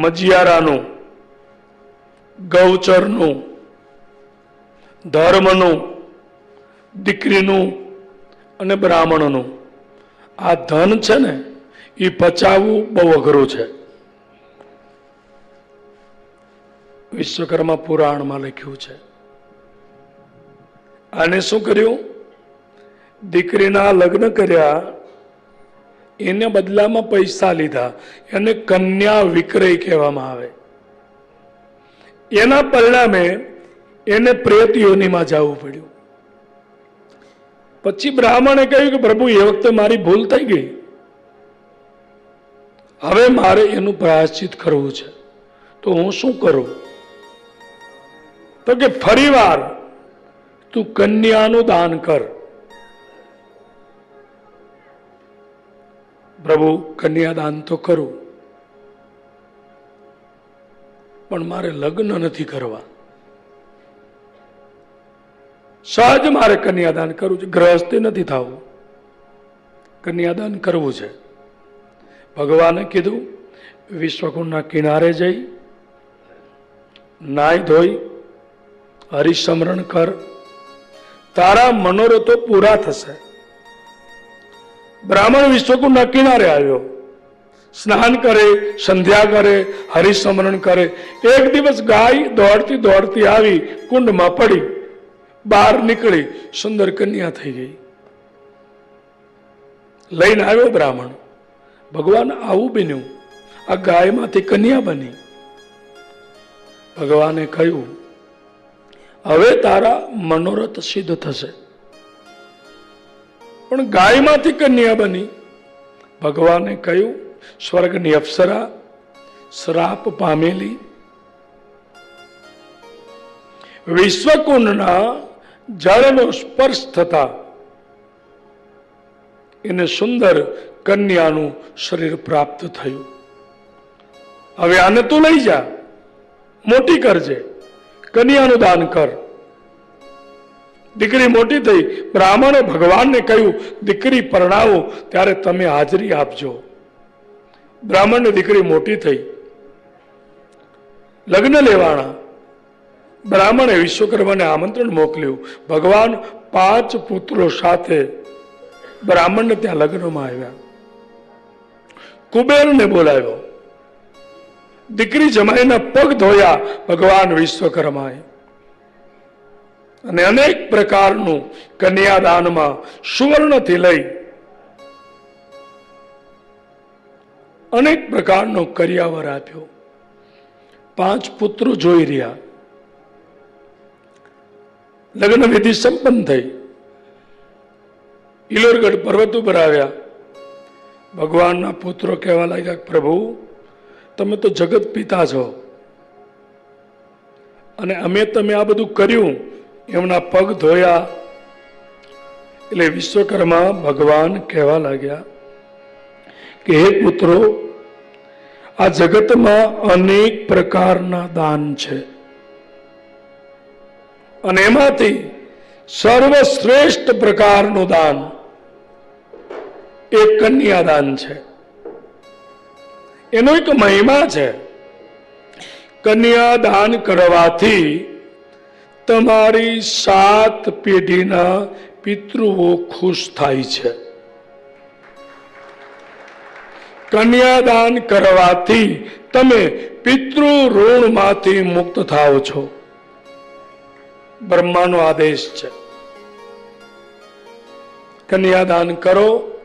મજિયારાનું, ગૌચરનું, ધર્મનું, દીકરીનું અને બ્રાહ્મણનું. આ ધન છે ને, એ પચાવવું બહુ અઘરું છે. વિશ્વકર્મા પુરાણમાં લખ્યું છે. આને શું કર્યું? દીકરીના લગ્ન કર્યા એને બદલામાં પૈસા લીધા. એને કન્યા વિક્રય કહેવામાં આવે. એના પરિણામે એને પ્રેત જવું પડ્યું. પછી બ્રાહ્મણે કહ્યું કે, પ્રભુ, એ વખતે મારી ભૂલ થઈ ગઈ. હવે મારે એનું પ્રાયશ્ચિત કરવું છે. તો હું શું કરું? તો કે, ફરીવાર તું કન્યાનું દાન કર. પ્રભુ, કન્યાદાન તો કરું. પણ મારે લગ્ન નથી કરવા. સહજ મારે કન્યાદાન કરવું છે. ગ્રહસ્થી નથી થવું. કન્યાદાન કરવું છે. ભગવાને કીધું વિશ્વકુંડના કિનારે જઈ નાય ધોઈ, હરિસમરણ કર. તારા મનોરથો પૂરા થશે. બ્રાહ્મણ વિશ્વકુંડના કિનારે આવ્યો. સ્નાન કરે, સંધ્યા કરે, હરિસ્મરણ કરે. એક દિવસ ગાય દોડતી દોડતી આવી કુંડમાં પડી. બહાર નીકળી સુંદર કન્યા થઈ ગઈ. લઈને આવ્યો બ્રાહ્મણ. ભગવાન આવું બન્યું. આ ગાયમાંથી કન્યા બની. ભગવાને કહ્યું, હવે તારા મનોરથ સિદ્ધ થશે. પણ ગાયમાંથી કન્યા બની. ભગવાને કહ્યું, સ્વર્ગની અપ્સરા, શ્રાપ પામેલી. વિશ્વકુંડના જળનો સ્પર્શ થતા એને સુંદર કન્યાનું શરીર પ્રાપ્ત થયું. હવે આને તું લઈ જા, મોટી કરજે, કન્યાનું દાન કર. દીકરી મોટી થઈ, બ્રાહ્મણે ભગવાનને કહ્યું, દીકરી પરણાવો, ત્યારે તમે હાજરી આપજો. બ્રાહ્મણની દીકરી મોટી થઈ. લગ્ન લેવાના. બ્રાહ્મણે વિશ્વકર્માને આમંત્રણ મોકલ્યું. ભગવાન પાંચ પુત્રો સાથે બ્રાહ્મણને ત્યાં લગ્નમાં આવ્યા. કુબેરને બોલાવ્યો. દીકરી જમાઈના પગ ધોયા ભગવાન વિશ્વકર્માએ. અને અનેક પ્રકારનું કન્યાદાનમાં સુવર્ણથી લઈ અનેક પ્રકારનો કર્યાવર આપ્યો. પાંચ પુત્રો જોઈ રહ્યા. લગ્ન વિધિ સંપન્ન થઈ. ઇલોરગઢ પર્વત ઉપર આવ્યા. ભગવાનના પુત્રો કહેવા લાગ્યા પ્રભુ, તમે તો જગત પિતા છો. અને અમે તમે આ બધું કર્યું. એમના પગ ધોયા. એટલે વિશ્વકર્મા ભગવાન કહેવા લાગ્યા કે, હે પુત્રો, આ જગતમાં અનેક પ્રકારના દાન છે. અને એમાંથી સર્વશ્રેષ્ઠ પ્રકારનું દાન એ કન્યાદાન છે. એનો એક મહિમા છે. કન્યાદાન કરવાથી તમારી સાત પેઢીના પિતૃઓ ખુશ થાય છે. કન્યાદાન કરવાથી તમે પિતૃ ઋણમાંથી મુક્ત થાવ છો. બ્રહ્માનો આદેશ છે. કન્યાદાન કરો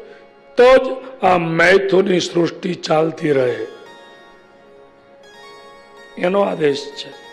તો જ આ મૈથુની સૃષ્ટિ ચાલતી રહે. એનો આદેશ છે.